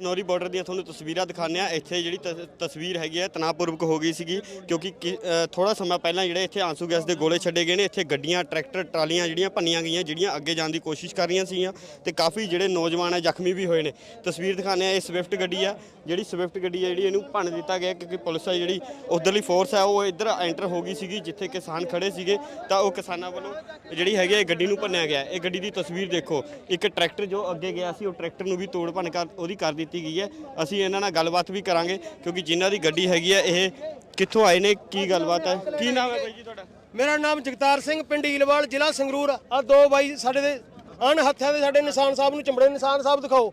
Khanauri border ਦੀਆਂ ਤੁਹਾਨੂੰ ਤਸਵੀਰਾਂ ਦਿਖਾਉਂਦੇ ਆ ਇੱਥੇ ਜਿਹੜੀ ਤਸ- ਤਸਵੀਰ ਹੈਗੀ ਹੈ, ਤਣਾਅਪੂਰਵਕ ਹੋ ਗਈ ਸੀਗੀ ਕਿਉਂਕਿ ਥੋੜਾ ਸਮਾਂ ਪਹਿਲਾਂ ਜਿਹੜੇ ਇੱਥੇ ਆਂਸੂ ਗੈਸ ਦੇ ਗੋਲੇ ਛੱਡੇ ਗਏ ਨੇ, ਇੱਥੇ ਗੱਡੀਆਂ, ਟਰੈਕਟਰ, ਟਰਾਲੀਆਂ ਜਿਹੜੀਆਂ ਭੰਨੀਆਂ ਗਈਆਂ, ਜਿਹੜੀਆਂ ਅੱਗੇ ਜਾਣ ਦੀ ਕੋਸ਼ਿਸ਼ ਕਰ ਰਹੀਆਂ ਸੀਗੀਆਂ ਤੇ ਕਾਫੀ ਜਿਹੜੇ ਨੌਜਵਾਨ ਹੈ, ਜ਼ਖਮੀ ਵੀ ਹੋਏ ਨੇ। ਤਸਵੀਰ ਦਿਖਾਉਂਦੇ ਆ ਇਹ ਸਵਿਫਟ ਗੱਡੀ ਆ, ਜਿਹੜੀ ਸਵਿਫਟ ਗੱਡੀ ਹੈ, ਜਿਹੜੀ ਇਹਨੂੰ ਭੰਨ ਦਿੱਤਾ ਗਿਆ ਕਿਉਂਕਿ ਪੁਲਿਸ ਹੈ ਜਿਹੜੀ ਉਧਰਲੀ ਫੋਰਸ ਹੈ, ਉਹ ਇੱਧਰ ਐਂਟਰ ਹੋ ਗਈ ਸੀਗੀ, ਜਿੱਥੇ ਕਿਸਾਨ ਖੜੇ ਸੀਗੇ ਤਾਂ ਉਹ ਕਿਸਾਨਾਂ ਵੱਲੋਂ ਜਿਹੜੀ ਹੈਗੀ ਹੈ ਇਹ ਗੱਡੀ ਨੂੰ ਭੰਨਿਆ ਗਿਆ। ਇਹ ਗੱਡੀ ਦੀ ਤਸਵੀਰ ਦੇਖੋ, ਇੱਕ ਟਰੈਕਟਰ ਜੋ ਅੱਗੇ ਗਿਆ ਸੀ, ਉਹ ਟਰੈਕਟਰ ਨੂੰ ਵੀ ਤੋੜ ਭੰਨ ਕਰ, ਉਹਦੀ ਕਰ ਦਿੱਤੀ ਗਈ ਹੈ। ਅਸੀਂ ਇਹਨਾਂ ਨਾਲ ਗੱਲਬਾਤ ਵੀ ਕਰਾਂਗੇ, ਕਿਉਂਕਿ ਜਿਨ੍ਹਾਂ ਦੀ ਗੱਡੀ ਹੈਗੀ ਹੈ, ਇਹ ਕਿੱਥੋਂ ਆਏ ਨੇ, ਕੀ ਗੱਲਬਾਤ ਹੈ? ਕੀ ਨਾਮ ਹੈ ਬਾਈ ਜੀ ਤੁਹਾਡਾ? ਮੇਰਾ ਨਾਮ ਜਗਤਾਰ ਸਿੰਘ, ਪਿੰਡ ਈਲਵਾਲ ਜ਼ਿਲ੍ਹਾ ਸੰਗਰੂਰ। ਆ ਦੋ ਬਾਈ ਸਾਡੇ ਦੇ ਅਣ ਹੱਥਾਂ ਦੇ ਸਾਡੇ ਨਿਸ਼ਾਨ ਸਾਹਿਬ ਨੂੰ ਚਮੜੇ ਨਿਸ਼ਾਨ ਸਾਹਿਬ ਦਿਖਾਓ।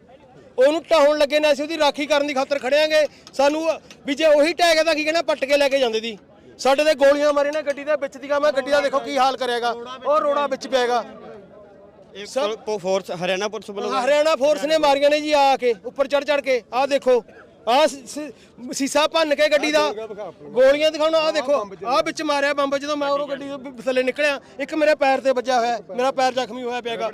ਉਹਨੂੰ ਢਾਉਣ ਲੱਗੇ ਨੇ, ਅਸੀਂ ਉਹਦੀ ਰਾਖੀ ਕਰਨ ਦੀ ਖਾਤਰ ਖੜਿਆਂਗੇ ਸਾਨੂੰ ਵੀ ਜੇ ਉਹੀ ਢਹਿ ਗਿਆ ਤਾਂ ਕੀ ਕਹਿੰਦਾ ਪੱਟ ਕੇ ਲੈ ਕੇ ਜਾਂਦੇ ਦੀ। ਸਾਡੇ ਤੇ ਗੋਲੀਆਂ ਮਾਰੇ ਨੇ, ਗੱਡੀ ਦੇ ਵਿੱਚ ਦੀ ਦੀਆਂ ਮੈਂ ਗੱਡੀ ਦਾ ਦੇਖੋ ਕੀ ਹਾਲ ਕਰਿਆਗਾ। ਉਹ ਰੋੜਾ ਵਿੱਚ ਪਿਆਗਾ। ਇਹ ਪੁ- ਫੋਰਸ ਹਰਿਆਣਾ ਪੁਲਿਸ ਵੱਲੋਂ ਹਰਿਆਣਾ ਫੋਰਸ ਨੇ ਮਾਰੀਆਂ ਨੇ ਜੀ ਆ ਕੇ ਉੱਪਰ ਚੜ ਚੜ ਕੇ। ਆਹ ਦੇਖੋ ਆ ਸੀਸਾ ਭੰਨ ਕੇ ਗੱਡੀ ਦਾ। ਗੋਲੀਆਂ ਦਿਖਾਉਣਾ ਆ ਦੇਖੋ ਆ ਵਿੱਚ ਮਾਰਿਆ ਬੰਬ ਜਦੋਂ ਮੈਂ ਉਹ ਗੱਡੀ ਦੇ ਥੱਲੇ ਨਿਕਲਿਆ ਇੱਕ ਮੇਰੇ ਪੈਰ ਤੇ ਵੱਜਾ ਹੋਇਆ ਹੈ। ਮੇਰਾ ਪੈਰ ਜ਼ਖਮੀ ਹੋਇਆ ਪਿਆਗਾ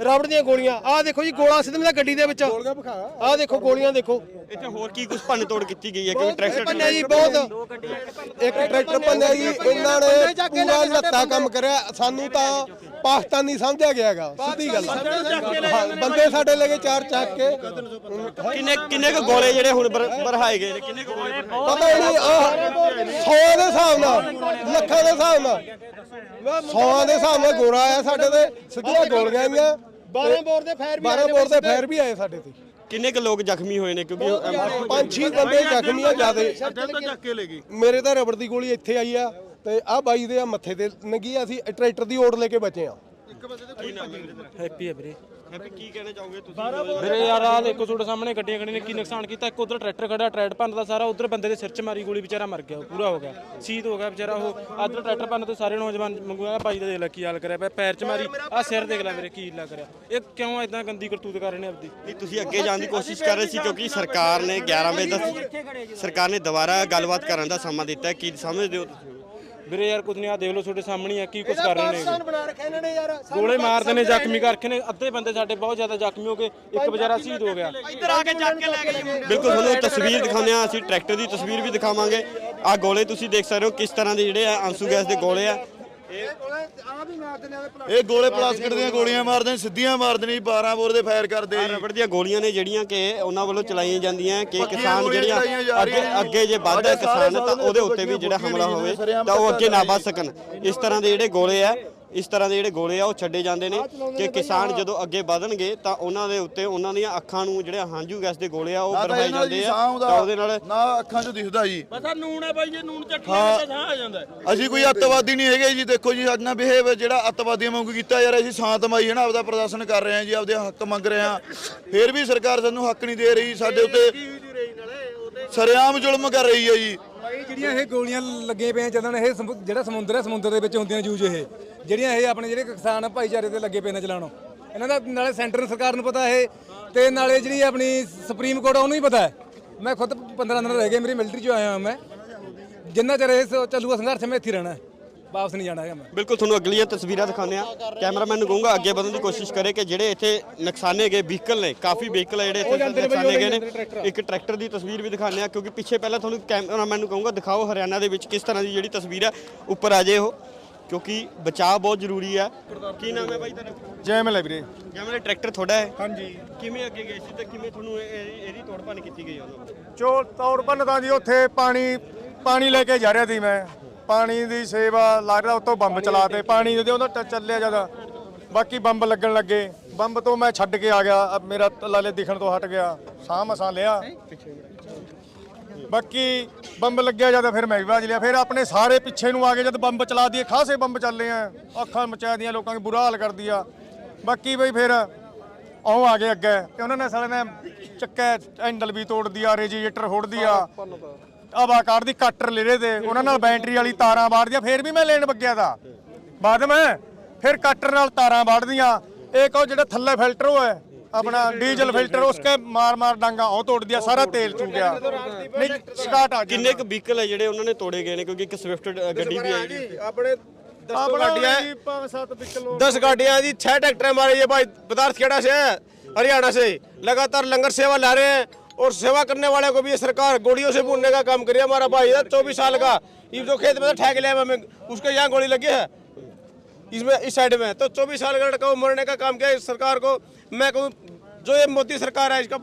ਰਬੜ ਦੀਆਂ ਗੋਲੀਆਂ ਆ ਦੇਖੋ ਜੀ ਗੋਲਾ ਸਿੱਧਾ ਮੇਰਾ ਗੱਡੀ ਦੇ ਵਿੱਚ। ਆ ਦੇਖੋ ਗੋਲੀਆਂ ਦੇਖੋ। ਇੱਥੇ ਹੋਰ ਕੀ ਕੁਝ ਭੰਨ ਤੋੜ ਕੀਤੀ ਗਈ ਹੈ? ਕਿਉਂਕਿ ਟਰੈਕਟਰ ਭੰਨਿਆ ਜੀ ਬਹੁਤ। ਇੱਕ ਟਰੈਕਟਰ ਭੰਨਿਆ ਜੀ ਇਹਨਾਂ ਨੇ ਪੂਰਾ ਲੱਤਾ ਕੰਮ ਕਰਿਆ। ਸਾਨੂੰ ਤਾਂ ਪਾਕਿਸਤਾਨੀ ਸਮਝਿਆ ਗਿਆਗਾ ਸਿੱਧੀ ਗੱਲ ਹਾਂ, ਬੰਦੇ ਸਾਡੇ ਲਗੇ ਚਾਰ ਚੱਕ ਕੇ। ਕਿੰਨੇ ਕਿੰਨੇ ਕੁ ਗੋਲੇ ਜਿਹੜੇ ਹੁਣ ਬਰ- ਬਰਹਾਏ ਗਏ ਨੇ? ਕਿੰਨੇ ਕੁ ਗੋਲੇ ਪਤਾ ਹੀ ਨਹੀਂ ਆਹ 100 ਦੇ ਹਿਸਾਬ ਨਾਲ ਲੱਖਾਂ ਦੇ ਹਿਸਾਬ ਨਾਲ। 100 ਦੇ ਹਿਸਾਬ ਨਾਲ ਗੋਰਾ ਆਇਆ ਸਾਡੇ ਤੇ ਸਿੱਧੀਆਂ ਗੋਲੀਆਂ ਆਈਆਂ। 12 ਬੋਰ ਦੇ ਫਾਇਰ ਵੀ 12 ਬੋਰ ਦੇ ਫੈਰ ਵੀ ਆਏ ਸਾਡੇ ਤੇ। ਕਿੰਨੇ ਕੁ ਲੋਕ ਜ਼ਖਮੀ ਹੋਏ ਨੇ? ਕਿਉਂਕਿ ਪੰਜ ਛੇ ਬੰਦੇ ਜ਼ਖਮੀ ਆ ਜਿਆਦੇ। ਮੇਰੇ ਤਾਂ ਰਬੜ ਦੀ ਗੋਲੀ ਇੱਥੇ ਆਈ ਆ। ਤੇ ਆ ਬਾਈ ਦੇ ਆ ਮੱਥੇ ਤੇ ਨੰਗੀ ਆ ਅਸੀਂ ਟਰੈਕਟਰ ਦੀ ਓੜ ਲੈ ਕੇ ਬਚੇ ਆ। ਹੈਪੀ ਹੈ ਵੀਰੇ। ਹੈਪੀ ਕੀ ਕਹਿਣਾ ਚਾਹੋਗੇ ਤੁਸੀਂ? ਵੀਰੇ ਯਾਰ ਆ ਦੇਖੋ ਤੁਹਾਡੇ ਸਾਹਮਣੇ ਗੱਡੀਆਂ ਖੜੀਆਂ ਨੇ ਕੀ ਨੁਕਸਾਨ ਕੀਤਾ। ਇੱਕ ਉਧਰ ਟਰੈਕਟਰ ਖੜਾ ਟਰੈਕਟਰ ਭੰਨਦਾ ਸਾਰਾ ਉਧਰ ਬੰਦੇ ਦੇ ਸਿਰ 'ਚ ਮਾਰੀ ਗੋਲੀ ਵਿਚਾਰਾ ਮਰ ਗਿਆ ਪੂਰਾ ਹੋ ਗਿਆ। ਸ਼ਹੀਦ ਹੋ ਗਿਆ ਵਿਚਾਰਾ ਉਹ। ਆਦਰ ਟਰੈਕਟਰ ਭੰਨ ਤੇ ਸਾਰੇ ਨੌਜਵਾਨ ਮੰਗੂਆ ਭਾਈ ਦਾ ਦੇਖ ਲੈ ਕੀ ਹਾਲ ਕਰਿਆ ਪਿਆ ਪੈਰ 'ਚ ਮਾਰੀ। ਆ ਸਿਰ ਦੇਖ ਲੈ ਵੀਰੇ ਕੀ ਹਿੱਲਾ ਕਰਿਆ। ਇਹ ਕਿਉਂ ਇਦਾਂ ਗੰਦੀ ਕਰਤੂਤ ਕਰ ਰਹੇ ਨੇ ਆਪਦੀ? ਨਹੀਂ ਤੁਸੀਂ ਅੱਗੇ ਜਾਣ ਦੀ ਕੋਸ਼ਿਸ਼ ਕਰ ਰਹੇ ਸੀ ਕਿਉਂਕਿ ਸਰਕਾਰ ਨੇ 11 ਵਜੇ ਦਾ ਸਰਕਾਰ ਨੇ ਦੁਬਾਰਾ ਗੱਲਬਾਤ ਕਰਨ ਦਾ ਸਮਾਂ ਦਿੱਤਾ ਕੀ ਸਮਝਦੇ ਹੋ ਤੁਸੀਂ? ਵੀਰੇ ਯਾਰ ਕੁਝ ਨਹੀਂ ਆ ਦੇਖ ਲਓ ਤੁਹਾਡੇ ਸਾਹਮਣੇ ਆ ਕੀ ਕੁਝ ਕਰ ਰਹੇ ਨੇ ਪਾਕਿਸਤਾਨ ਬਣਾ ਰੱਖਿਆ ਇਹਨਾਂ ਨੇ ਯਾਰ ਗੋਲੇ ਮਾਰਦੇ ਨੇ ਜ਼ਖਮੀ ਕਰਕੇ ਨੇ ਅੱਧੇ ਬੰਦੇ ਸਾਡੇ ਬਹੁਤ ਜ਼ਿਆਦਾ ਜ਼ਖਮੀ ਹੋ ਗਏ ਇੱਕ ਵਿਚਾਰਾ ਸ਼ਹੀਦ ਹੋ ਗਿਆ। ਇੱਧਰ ਆ ਕੇ ਚੱਕ ਕੇ ਲੈ ਗਏ ਬਿਲਕੁਲ ਤੁਹਾਨੂੰ ਇਹ ਤਸਵੀਰ ਦਿਖਾਉਂਦੇ ਆ ਅਸੀਂ ਟਰੈਕਟਰ ਦੀ ਤਸਵੀਰ ਵੀ ਦਿਖਾਵਾਂਗੇ। ਆ ਗੋਲੇ ਤੁਸੀਂ ਦੇਖ ਸਕਦੇ ਹੋ ਕਿਸ ਤਰ੍ਹਾਂ ਦੇ ਜਿਹੜੇ ਆ ਆਂਸੂ ਗੈਸ ਦੇ ਗੋਲੇ ਆ। ਇਹ ਗੋਲੇ ਪਲਾਸਟਿਕ ਦੀਆਂ ਗੋਲੀਆਂ ਮਾਰਦੇ ਨੇ ਸਿੱਧੀਆਂ ਮਾਰਦੇ ਨੇ ਜੀ 12 ਬੋਰ ਦੇ ਫਾਇਰ ਕਰਦੇ ਜੀ। ਰਬੜ ਦੀਆਂ ਗੋਲੀਆਂ ਨੇ ਜਿਹੜੀਆਂ ਕਿ ਉਹਨਾਂ ਵੱਲੋਂ ਚਲਾਈਆਂ ਜਾਂਦੀਆਂ ਕਿ ਕਿਸਾਨ ਜਿਹੜੀਆਂ ਅੱਗੇ। ਅੱਗੇ ਜੇ ਸਾਰੇ ਕਿਸਾਨ ਤਾਂ ਉਹਦੇ ਉੱਤੇ ਵੀ ਜਿਹੜਾ ਹਮਲਾ ਹੋਵੇ ਤਾਂ ਉਹ ਅੱਗੇ ਨਾ ਵੱਧ ਸਕਣ। ਇਸ ਤਰ੍ਹਾਂ ਦੇ ਜਿਹੜੇ ਗੋਲੇ ਆ ਇਸ ਤਰ੍ਹਾਂ ਦੇ ਜਿਹੜੇ ਗੋਲੇ ਆ ਉਹ ਛੱਡੇ ਜਾਂਦੇ ਨੇ ਕਿ ਕਿਸਾਨ ਜਦੋਂ ਅੱਗੇ ਵਧਣਗੇ ਤਾਂ ਉਹਨਾਂ ਦੇ ਉੱਤੇ ਉਹਨਾਂ ਦੀਆਂ ਅੱਖਾਂ ਨੂੰ ਜਿਹੜੇ ਹਾਂਜੂ ਗੈਸ ਦੇ ਗੋਲੇ ਆ ਉਹ ਦੀ ਜਾਂਦੇ ਆ ਤਾਂ ਉਹਦੇ ਨਾਲ ਨਾ ਅੱਖਾਂ 'ਚ ਦਿਖਦਾ ਜੀ। ਪਤਾ ਨੂਣ ਹੈ ਬਾਈ ਜੇ ਨੂਣ ਚੱਟਣਾ ਤਾਂ ਸਾਹ ਆ ਜਾਂਦਾ। ਅਸੀਂ ਕੋਈ ਅੱਤਵਾਦੀ ਨਹੀਂ ਹੈਗੇ ਜੀ ਦੇਖੋ ਜੀ ਸਾਡਾ ਬਿਹੇਵ ਜਿਹੜਾ ਅੱਤਵਾਦੀਆਂ ਵਾਂਗੂ ਕੀਤਾ ਯਾਰ ਅਸੀਂ ਸ਼ਾਂਤਮਈ ਹੈ ਨਾ ਆਪਦਾ ਪ੍ਰਦਰਸ਼ਨ ਕਰ ਰਹੇ ਹਾਂ ਜੀ ਆਪਦੇ ਹੱਕ ਮੰਗ ਰਹੇ ਹਾਂ। ਫਿਰ ਵੀ ਸਰਕਾਰ ਸਾਨੂੰ ਹੱਕ ਨਹੀਂ ਦੇ ਰਹੀ ਸਾਡੇ ਉੱਤੇ ਸਰੇਆਮ ਜ਼ੁਲਮ ਕਰ ਰਹੀ ਹੈ ਜੀ। ਭਾਈ ਜਿਹੜੀਆਂ ਇਹ ਗੋਲੀਆਂ ਲੱਗੇ ਪਏ ਆ ਚੱਲਣ ਇਹ ਸਮੁ- ਜਿਹੜਾ ਸਮੁੰਦਰ ਹੈ ਸਮੁੰਦਰ ਦੇ ਵਿੱਚ ਹੁੰਦੀਆਂ ਨੇ ਜੂਜ ਇਹ। ਜਿਹੜੀਆਂ ਇਹ ਆਪਣੇ ਜਿਹੜੇ ਕਿਸਾਨ ਭਾਈਚਾਰੇ ਤੇ ਲੱਗੇ ਪਏ ਨੇ ਚਲਾਉਣ ਇਹਨਾਂ ਦਾ ਨਾਲੇ ਸੈਂਟਰ ਸਰਕਾਰ ਨੂੰ ਪਤਾ ਇਹ, ਤੇ ਨਾਲੇ ਜਿਹੜੀ ਆਪਣੀ ਸੁਪਰੀਮ ਕੋਰਟ ਆ, ਉਹਨੂੰ ਹੀ ਪਤਾ ਹੈ। ਮੈਂ ਖੁਦ 15 ਦਿਨ ਰਹਿ ਗਏ, ਮੇਰੀ ਮਿਲਟਰੀ ਚੋਂ ਆਇਆ ਹਾਂ ਮੈਂ। ਜਿੰਨਾ ਚਿਰ ਇਹ ਸ- ਚੱਲੂਗਾ ਸੰਘਰਸ਼, ਮੈਂ ਇੱਥੇ ਹੀ ਰਹਿਣਾ। ਹੈ। ਵਾਪਸ ਨਹੀਂ ਜਾਣਾ ਹੈਗਾ ਮੈਂ। ਬਿਲਕੁਲ ਤੁਹਾਨੂੰ ਅਗਲੀਆਂ ਤਸਵੀਰਾਂ ਦਿਖਾਉਂਦੇ ਆ ਕੈਮਰਾਮੈਨ ਨੂੰ ਕਹੂੰਗਾ ਅੱਗੇ ਵਧਣ ਦੀ ਕੋਸ਼ਿਸ਼ ਕਰੇ ਕਿ ਜਿਹੜੇ ਇੱਥੇ ਨੁਕਸਾਨੇ ਗਏ ਵਹੀਕਲ ਨੇ ਕਾਫੀ ਵਹੀਕਲ ਆ ਜਿਹੜੇ ਇੱਥੇ ਨੁਕਸਾਨੇ ਗਏ ਨੇ। ਇੱਕ ਟਰੈਕਟਰ ਦੀ ਤਸਵੀਰ ਵੀ ਦਿਖਾਉਂਦੇ ਆ ਕਿਉਂਕਿ ਪਿੱਛੇ ਪਹਿਲਾਂ ਤੁਹਾਨੂੰ ਕੈਮਰਾਮੈਨ ਨੂੰ ਕਹੂੰਗਾ ਦਿਖਾਓ ਹਰਿਆਣਾ ਦੇ ਵਿੱਚ ਕਿਸ ਤਰ੍ਹਾਂ ਦੀ ਜਿਹੜੀ ਤਸਵੀਰ ਹੈ ਉੱਪਰ ਆ ਜੇ ਉਹ ਕਿਉਂਕਿ ਬਚਾਅ ਬਹੁਤ ਜ਼ਰੂਰੀ ਹੈ ਕੀ ਨਾਮ ਹੈ ਬਾਈ ਤੇਰਾ? ਜੈ ਮਲੇ ਵੀਰੇ। ਜਿਵੇਂ ਟਰੈਕਟਰ ਤੁਹਾਡਾ ਹੈ? ਹਾਂਜੀ। ਕਿਵੇਂ ਅੱਗੇ ਗਏ ਸੀ ਤੇ ਕਿਵੇਂ ਤੁਹਾਨੂੰ ਇਹ- ਇਹ- ਇਹਦੀ ਤੋੜ ਭੰਨ ਕੀਤੀ ਗਈ ਉਹਨਾਂ ਵੱਲੋਂ ਚੋ ਤੌੜ ਭੰਨਦਾ ਜੀ ਉੱਥੇ ਪਾਣੀ ਪਾਣੀ ਲੈ ਕੇ ਜਾ ਰਿਹਾ ਸੀ ਮੈਂ। ਪਾਣੀ ਦੀ ਸੇਵਾ ਲੱਗ ਰਿਹਾ ਉੱਤੋਂ ਬੰਬ ਚਲਾਤੇ ਪਾਣੀ ਦੇ ਉਹਨਾਂ ਟ- ਚੱਲਿਆ ਜ਼ਿਆਦਾ। ਬਾਕੀ ਬੰਬ ਲੱਗਣ ਲੱਗੇ। ਬੰਬ ਤੋਂ ਮੈਂ ਛੱਡ ਕੇ ਆ ਗਿਆ। ਮੇਰਾ ਲਾਲੇ ਦਿਖਣ ਤੋਂ ਹਟ ਗਿਆ। ਸਾਹ ਮਸਾਂ ਲਿਆ। ਬਾਕੀ ਬੰਬ ਲੱਗਿਆ ਜਦ ਫਿਰ ਮੈਂ ਵੀ ਬਾਜ ਲਿਆ। ਫਿਰ ਆਪਣੇ ਸਾਰੇ ਪਿੱਛੇ ਨੂੰ ਆ ਕੇ ਜਦ ਬੰਬ ਚਲਾ ਦਈਏ ਖਾਸੇ ਬੰਬ ਚੱਲੇ ਆ। ਅੱਖਾਂ ਮਚਾ ਦੀਆਂ ਲੋਕਾਂ ਦੀ ਬੁਰਾ ਹਾਲ ਕਰਦੀ ਆ ਬਾਕੀ ਬਈ ਫਿਰ ਉਹ ਆ ਗਏ ਅੱਗੇ। ਤੇ ਉਹਨਾਂ ਨੇ ਸਾਲੇ ਨੇ ਚੱਕਾ ਹੈਂਡਲ ਵੀ ਤੋੜ ਦਿਆ ਰੇਜੀਏਟਰ ਹੋੜ ਦਿਆ। ਆਵਾ ਕਾਰ ਦੀ ਕੱਟਰ ਲੈ ਰਹੇ ਤੇ ਉਹਨਾਂ ਨਾਲ ਬੈਟਰੀ ਵਾਲੀ ਤਾਰਾਂ ਬਾੜ ਦੀਆਂ ਫਿਰ ਵੀ ਮੈਂ ਲੈਣ ਵੱਗਿਆ ਦਾ ਬਾਅਦ ਮੈਂ ਫਿਰ ਕੱਟਰ ਨਾਲ ਤਾਰਾਂ ਬਾੜਦੀਆਂ ਇੱਕ ਉਹ ਜਿਹੜਾ ਥੱਲੇ ਫਿਲਟਰ ਉਹ ਹੈ ਆਪਣਾ ਡੀਜ਼ਲ ਫਿਲਟਰ ਉਸਕੇ ਮਾਰ ਮਾਰ ਡਾਂਗਾ ਉਹ ਤੋੜ ਦਿਆ ਸਾਰਾ ਤੇਲ ਚੂ ਗਿਆ ਨਹੀਂ ਸਟਾਰਟ ਆ ਗਿਆ ਕਿੰਨੇ ਕੁ ਵਹੀਕਲ ਹੈ ਜਿਹੜੇ ਉਹਨਾਂ ਨੇ ਤੋੜੇ ਗਏ ਨੇ ਕਿਉਂਕਿ ਇੱਕ ਸਵਿਫਟ ਗੱਡੀ ਵੀ ਆਈ ਆਪਣੇ ਆਪਣਾ ਗੱਡੀਆਂ 5-7 ਪਿਕਲ 10 गाड़ियां जी छह ट्रैक्टर हमारे ये भाई पदार्थ खेड़ा से है हरियाणा से लगातार लंगर सेवा ला रहे हैं और सेवा करने वाले को भी ये सरकार गोलियों से भूनने का काम करिए, हमारा भाई है, चौबीस साल का। ये जो खेत में ठेक लिया हमें, उसके यहाँ गोली लगी है। इसमें, इस साइड में। तो चौबीस साल का लड़का मरने का काम किया, इस सरकार को, मैं कहूँ, जो ये मोदी सरकार है, इसका,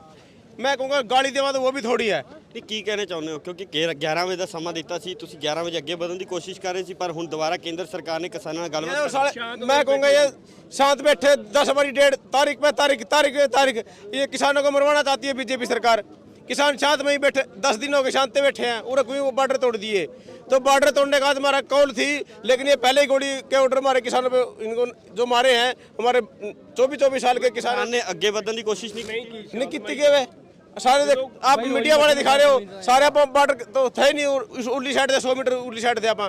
मैं कहूँगा गाड़ी देवा तो वो भी थोड़ी है। ਨਹੀਂ ਕੀ ਕਹਿਣਾ ਚਾਹੁੰਦੇ ਹੋ ਕਿਉਂਕਿ ਕੇ- 11 ਵਜੇ ਦਾ ਸਮਾਂ ਦਿੱਤਾ ਸੀ ਤੁਸੀਂ 11 ਵਜੇ ਅੱਗੇ ਵਧਣ ਦੀ ਕੋਸ਼ਿਸ਼ ਕਰ ਰਹੇ ਸੀ ਪਰ ਹੁਣ ਦੁਬਾਰਾ ਕੇਂਦਰ ਸਰਕਾਰ ਨੇ ਕਿਸਾਨਾਂ ਨਾਲ ये ਗੱਲਬਾਤ तो साले मैं कहूँगा ये शांत बैठे दस बारी डेढ़ तारीख पे तारीख तारीख पे तारीख ये किसानों को मरवाना चाहती है बीजेपी सरकार किसान शांत में ही बैठे दस दिन हो गए शांत बैठे हैं और कोई वो बॉर्डर तोड़ दिए तो बॉर्डर तोड़ने के बाद हमारा कौल थी लेकिन ये पहले ही गोली के ऑर्डर हमारे किसानों पे इनको जो मारे हैं हमारे चौबीस चौबीस साल के किसान ਕਿਸਾਨ ਨੇ ਅੱਗੇ ਵਧਣ ਦੀ ਕੋਸ਼ਿਸ਼ ਨਹੀਂ ਕੀਤੀ नहीं कितने के वे सारे देख आप मीडिया वाले दिखा रहे हो सारे आप बॉर्डर तो थे ही नहीं और इस उर्ली साइड थे सौ मीटर उर्ली साइड थे आप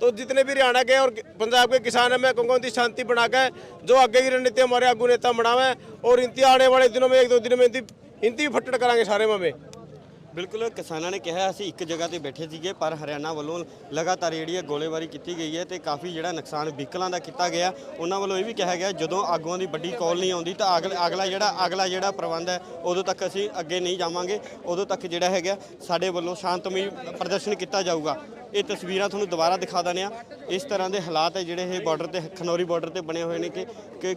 तो जितने भी हरियाणा के और पंजाब के किसान हैं मैं कहूँगा उनकी शांति बना के जो आगे की रणनीति हमारे आगू नेता बनावे और इनती आने वाले दिनों में एक दो दिनों में इनती इनती भी फट्टड़ करांगे सारे में हमें ਬਿਲਕੁਲ ਕਿਸਾਨਾਂ ਨੇ ਕਿਹਾ ਅਸੀਂ ਇੱਕ ਜਗ੍ਹਾ ਤੇ ਬੈਠੇ ਸੀਗੇ, ਪਰ ਹਰਿਆਣਾ ਵੱਲੋਂ ਲਗਾਤਾਰ ਜਿਹੜੀ ਹੈ ਗੋਲੇਬਾਰੀ ਕੀਤੀ ਗਈ ਹੈ ਤੇ ਕਾਫੀ ਜਿਹੜਾ ਨੁਕਸਾਨ ਵਹੀਕਲਾਂ ਦਾ ਕੀਤਾ ਗਿਆ। ਉਹਨਾਂ ਵੱਲੋਂ ਇਹ ਵੀ ਕਿਹਾ ਗਿਆ, ਜਦੋਂ ਆਗੂਆਂ ਦੀ ਵੱਡੀ ਕਾਲ ਨਹੀਂ ਆਉਂਦੀ ਤਾਂ ਅਗਲਾ ਅਗਲਾ ਜਿਹੜਾ ਅਗਲਾ ਜਿਹੜਾ ਪ੍ਰਬੰਧ ਹੈ, ਉਦੋਂ ਤੱਕ ਅਸੀਂ ਅੱਗੇ ਨਹੀਂ ਜਾਵਾਂਗੇ। ਉਦੋਂ ਤੱਕ ਜਿਹੜਾ ਹੈਗਾ, ਸਾਡੇ ਵੱਲੋਂ ਸ਼ਾਂਤਮਈ ਪ੍ਰਦਰਸ਼ਨ ਕੀਤਾ ਜਾਊਗਾ। ਇਹ ਤਸਵੀਰਾਂ ਤੁਹਾਨੂੰ ਦੁਬਾਰਾ ਦਿਖਾ ਦਿੰਦੇ ਆ ਇਸ ਤਰ੍ਹਾਂ ਦੇ ਹਾਲਾਤ ਹੈ ਜਿਹੜੇ ਇਹ ਬਾਰਡਰ ਤੇ, ਖਨੌਰੀ ਬਾਰਡਰ ਤੇ ਬਣੇ ਹੋਏ ਨੇ ਕਿ ਕਿ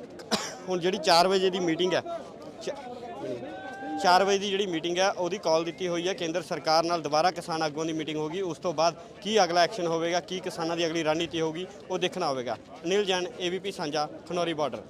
ਹੁਣ ਜਿਹੜੀ 4 ਵਜੇ ਦੀ ਮੀਟਿੰਗ ਹੈ 4 ਵਜੇ ਦੀ ਜਿਹੜੀ ਮੀਟਿੰਗ ਹੈ, ਉਹਦੀ ਕਾਲ ਦਿੱਤੀ ਹੋਈ ਹੈ। ਕੇਂਦਰ ਸਰਕਾਰ ਨਾਲ ਦੁਬਾਰਾ ਕਿਸਾਨ ਆਗੂਆਂ ਦੀ ਮੀਟਿੰਗ ਹੋਗੀ ਉਸ ਤੋਂ ਬਾਅਦ ਕੀ ਅਗਲਾ ਐਕਸ਼ਨ ਹੋਵੇਗਾ, ਕੀ ਕਿਸਾਨਾਂ ਦੀ ਅਗਲੀ ਰਣਨੀਤੀ ਹੋਗੀ ਉਹ ਦੇਖਣਾ ਹੋਵੇਗਾ। ਅਨਿਲ ਜੈਨ ਏਬੀਪੀ ਸਾਂਝਾ, ਖਨੌਰੀ ਬਾਰਡਰ